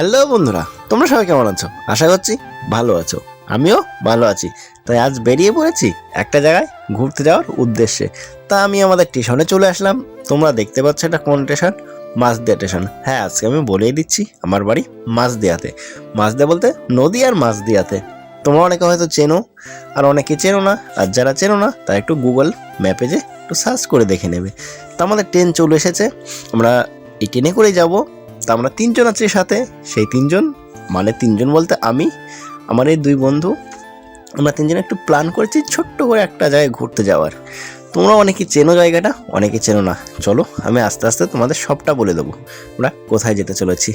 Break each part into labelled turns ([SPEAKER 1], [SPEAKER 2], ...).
[SPEAKER 1] Hello বন্ধুরা। তোমরা সবাই কেমন আছো? আশা করছি ভালো আছো। আমিও ভালো আছি। তাই আজ বেরিয়ে পড়েছি একটা জায়গায় ঘুরতে যাওয়ার উদ্দেশ্যে। তা আমি আমাদের স্টেশনে চলে আসলাম। তোমরা দেখতে পাচ্ছ এটা কোন স্টেশন? মাছদিয়া স্টেশন। হ্যাঁ আজকে আমি বলেই দিচ্ছি আমার বাড়ি মাছদিয়াতে। মাছদিয়া বলতে নদী আর মাছদিয়াতে। তোমরা অনেকে হয়তো চেনো, আর অনেকে চেনো না, আর যারা চেনো না, তারা একটু গুগল ম্যাপে যে একটু সার্চ করে দেখে নেবে। তা আমাদের ট্রেন চলে এসেছে। আমরা এই ট্রেনে করেই যাব। তা আমরা তিনজন আছি সাথে, সেই তিনজন মানে তিনজন বলতে আমি, আমার এই দুই বন্ধু। আমরা তিনজন একটু প্ল্যান করেছি ছোট্ট করে একটা জায়গায় ঘুরতে যাওয়ার। তোমরা অনেকে চেনো জায়গাটা, অনেকে চেনো না। চলো, আমি আস্তে আস্তে তোমাদের সবটা বলে দেবো। আমরা কোথায় যেতে চলেছি?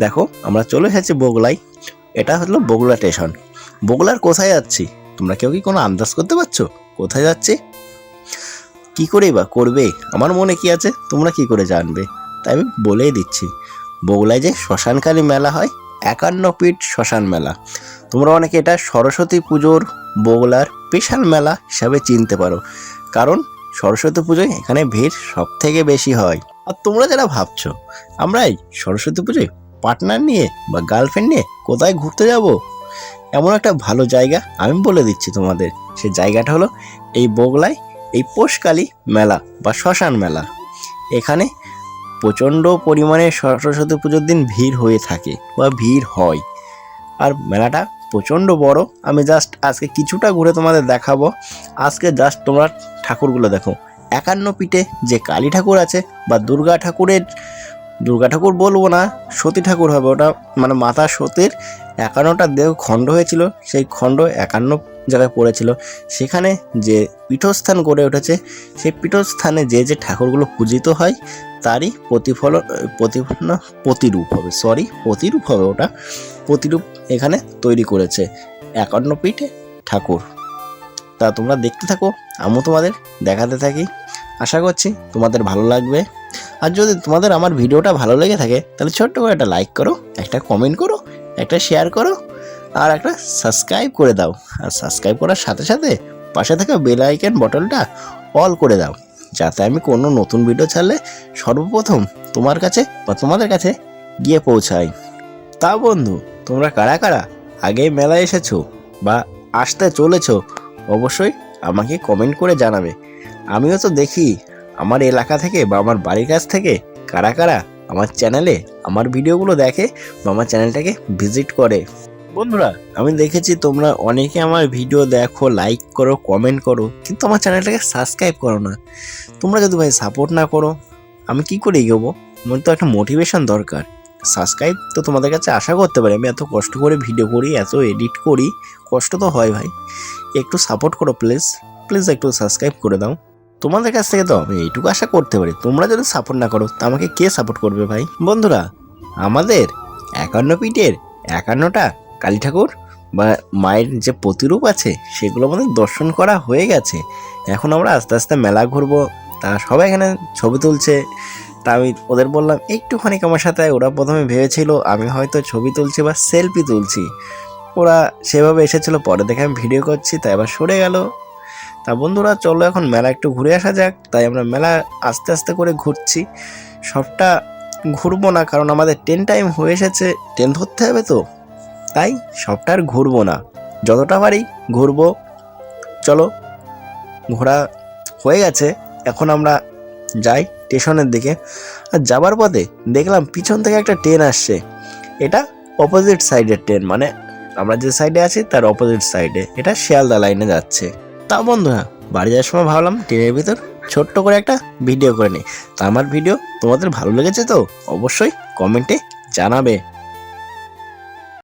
[SPEAKER 1] দেখো, আমরা চলে এসেছি বগলাই। এটা হলো বগুলা স্টেশন বগুলার কোথায় যাচ্ছি? তোমরা কেউ কি কোনো আন্দাজ করতে পারছ? কোথায় যাচ্ছি? কি করেই বা করবে? আমার মনে কি আছে? তোমরা কি করে জানবে? তাই আমি বলেই দিচ্ছি। বগুলায় যে শ্মশানকালী মেলা হয়, একান্ন পিঠ শ্মশান মেলা। তোমরা অনেকে এটা সরস্বতী পুজোর বগুলার স্পেশাল মেলা হিসাবে চিনতে পারো। কারণ সরস্বতী পুজোয় এখানে ভিড় সব থেকে বেশি হয়। আর তোমরা যারা ভাবছ, আমরা এই সরস্বতী পুজোয় পার্টনার নিয়ে বা গার্লফ্রেন্ড নিয়ে কোথায় ঘুরতে যাব? এমন একটা ভালো জায়গা আমি বলে দিচ্ছি তোমাদের। সে জায়গাটা হলো এই বগলায় এই পোষকালী মেলা বা শ্মশান মেলা। এখানে প্রচণ্ড পরিমাণে সরস্বতী পুজোর দিন ভিড় হয়ে থাকে বা ভিড় হয়। আর মেলাটা প্রচণ্ড বড়। আমি জাস্ট আজকে কিছুটা ঘুরে তোমাদের দেখাবো। আজকে জাস্ট তোমরা ঠাকুরগুলো দেখো। একান্ন পিঠে যে কালী ঠাকুর আছে বা দুর্গা ঠাকুরের দুর্গা ঠাকুর বলব না, সতী ঠাকুর হবে। ওটা মানে মাতা সতীর একান্নটা দেহ খণ্ড হয়েছিল, সেই খণ্ড একান্ন জায়গায় পড়েছিল। সেখানে যে পীঠস্থান গড়ে উঠেছে, সেই পীঠস্থানে যে যে ঠাকুরগুলো পূজিত হয়, তারই প্রতিফলন প্রতিফলন প্রতিরূপ হবে সরি প্রতিরূপ হবে ওটা। প্রতিরূপ এখানে তৈরি করেছে একান্ন পিঠে ঠাকুর। তা তোমরা দেখতে থাকো, আমিও তোমাদের দেখাতে থাকি। আশা করছি তোমাদের ভালো লাগবে। আর যদি তোমাদের আমার ভিডিওটা ভালো লেগে থাকে, তাহলে ছোট্ট করে একটা লাইক করো, একটা কমেন্ট করো, একটা শেয়ার করো, আর একটা সাবস্ক্রাইব করে দাও। আর সাবস্ক্রাইব করার সাথে সাথে পাশে থাকা বেল আইকন বটনটা অল করে দাও, যাতে আমি কোনো নতুন ভিডিও ছাড়লে সর্বপ্রথম তোমার কাছে বা তোমাদের কাছে গিয়ে পৌঁছাই। তা বন্ধু, তোমরা কারা কারা আগে মেলায় এসেছ বা আসতে চলেছো, অবশ্যই আমাকে কমেন্ট করে জানাবে। আমিও তো দেখি আমার এলাকা থেকে বা আমার বাড়ির কাছ থেকে কারা কারা আমার চ্যানেলে আমার ভিডিওগুলো দেখে বা আমার চ্যানেলটাকে ভিজিট করে। বন্ধুরা, আমি দেখেছি তোমরা অনেকে আমার ভিডিও দেখো লাইক করো কমেন্ট করো, কিন্তু আমার চ্যানেলটাকে সাবস্ক্রাইব করো না। তোমরা যদি ভাই সাপোর্ট না করো, আমি কি করে এগোবো? আমার তো একটা মোটিভেশন দরকার। সাবস্ক্রাইব তো তোমাদের কাছে আশা করতে পারি, আমি এত কষ্ট করে ভিডিও করি, এত এডিট করি, কষ্ট তো হয় ভাই। একটু সাপোর্ট করো প্লিজ প্লিজ একটু সাবস্ক্রাইব করে দাও। তোমাদের কাছ থেকে তো আমি এইটুকু আশা করতে পারি। তোমরা যদি সাপোর্ট না করো, তা আমাকে কে সাপোর্ট করবে ভাই? বন্ধুরা, আমাদের একান্ন পিঠের একান্নটা কালী ঠাকুর বা মায়ের যে প্রতিরূপ আছে, সেগুলো আমাদের দর্শন করা হয়ে গেছে। এখন আমরা আস্তে আস্তে মেলা ঘুরবো, তা সবাই এখানে ছবি তুলছে। তা আমি ওদের বললাম, একটুখানি আমার সাথে ওরা প্রথমে ভেবেছিল আমি হয়তো ছবি তুলছি বা সেলফি তুলছি। ওরা সেভাবে এসেছিল, পরে দেখে আমি ভিডিও করছি তাই আবার সরে গেল। তা বন্ধুরা, চলো এখন মেলা একটু ঘুরে আসা যাক। তাই আমরা মেলা আস্তে আস্তে করে ঘুরছি। সবটা ঘুরবো না, কারণ আমাদের ট্রেন টাইম হয়ে এসেছে। ট্রেন ধরতে হবে তো। তাই সবটা আর ঘুরবো না। যতটা পারি ঘুরবো। চলো, ঘোরা হয়ে গেছে। এখন আমরা যাই স্টেশনের দিকে। আর যাবার পথে দেখলাম পিছন থেকে একটা ট্রেন আসছে। এটা অপোজিট সাইডের ট্রেন মানে আমরা যে সাইডে আছি, তার অপোজিট সাইডে এটা শিয়ালদা লাইনে যাচ্ছে। তা বন্ধুরা বাড়ি যাওয়ার সময় ভাবলাম ট্রেনের ভিতর ছোট্ট করে একটা ভিডিও করে নিই। তা আমার ভিডিও তোমাদের ভালো লেগেছে তো অবশ্যই কমেন্টে জানাবে।